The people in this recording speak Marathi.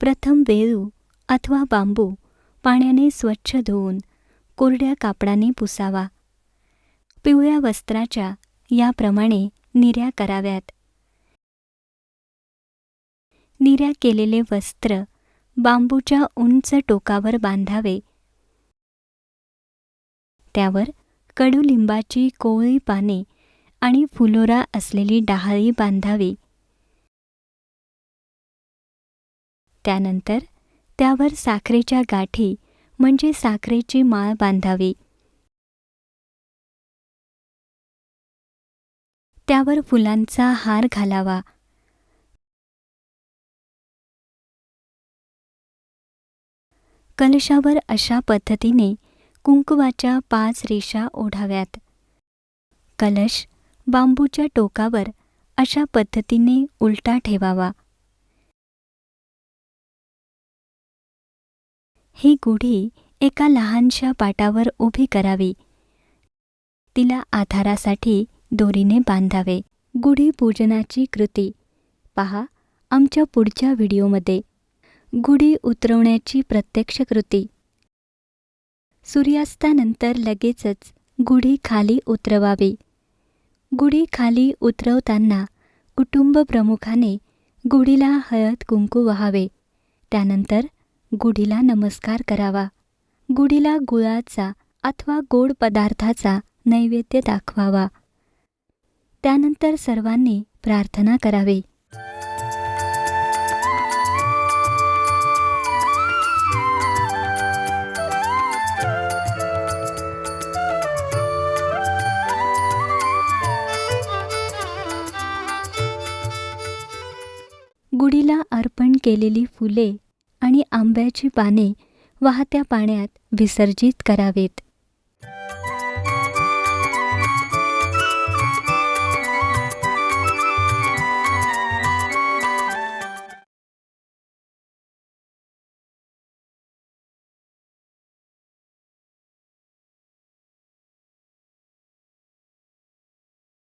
प्रथम वेळू अथवा बांबू पाण्याने स्वच्छ धुवून कोरड्या कापडाने पुसावा. पिवळ्या वस्त्राच्या याप्रमाणे निऱ्या कराव्यात. निऱ्या केलेले वस्त्र बांबूच्या उंच टोकावर बांधावे. त्यावर कडुलिंबाची कोवळी पाने आणि फुलोरा असलेली डहाळी बांधावी. त्यानंतर त्यावर साखरेच्या गाठी म्हणजे साखरेची माळ बांधावी. त्यावर फुलांचा हार घालावा. कलशावर अशा पद्धतीने कुंकवाच्या पाच रेषा ओढाव्यात. कलश बांबूच्या टोकावर अशा पद्धतीने उलटा ठेवावा. ही गुढी एका लहानशा पाटावर उभी करावी. तिला आधारासाठी दोरीने बांधावे. गुढी पूजनाची कृती. पहा आमच्या पुढच्या व्हिडिओमध्ये. गुढी उतरवण्याची प्रत्यक्ष कृती. सूर्यास्तानंतर लगेचच गुढी खाली उतरवावी. गुढी खाली उतरवताना कुटुंब प्रमुखाने गुढीला हळद कुंकू वहावे. त्यानंतर गुढीला नमस्कार करावा. गुढीला गुळाचा अथवा गोड पदार्थाचा नैवेद्य दाखवावा. त्यानंतर सर्वांनी प्रार्थना करावी. गुढीला अर्पण केलेली फुले आणि आंब्याची पाने वाहत्या पाण्यात विसर्जित करावेत.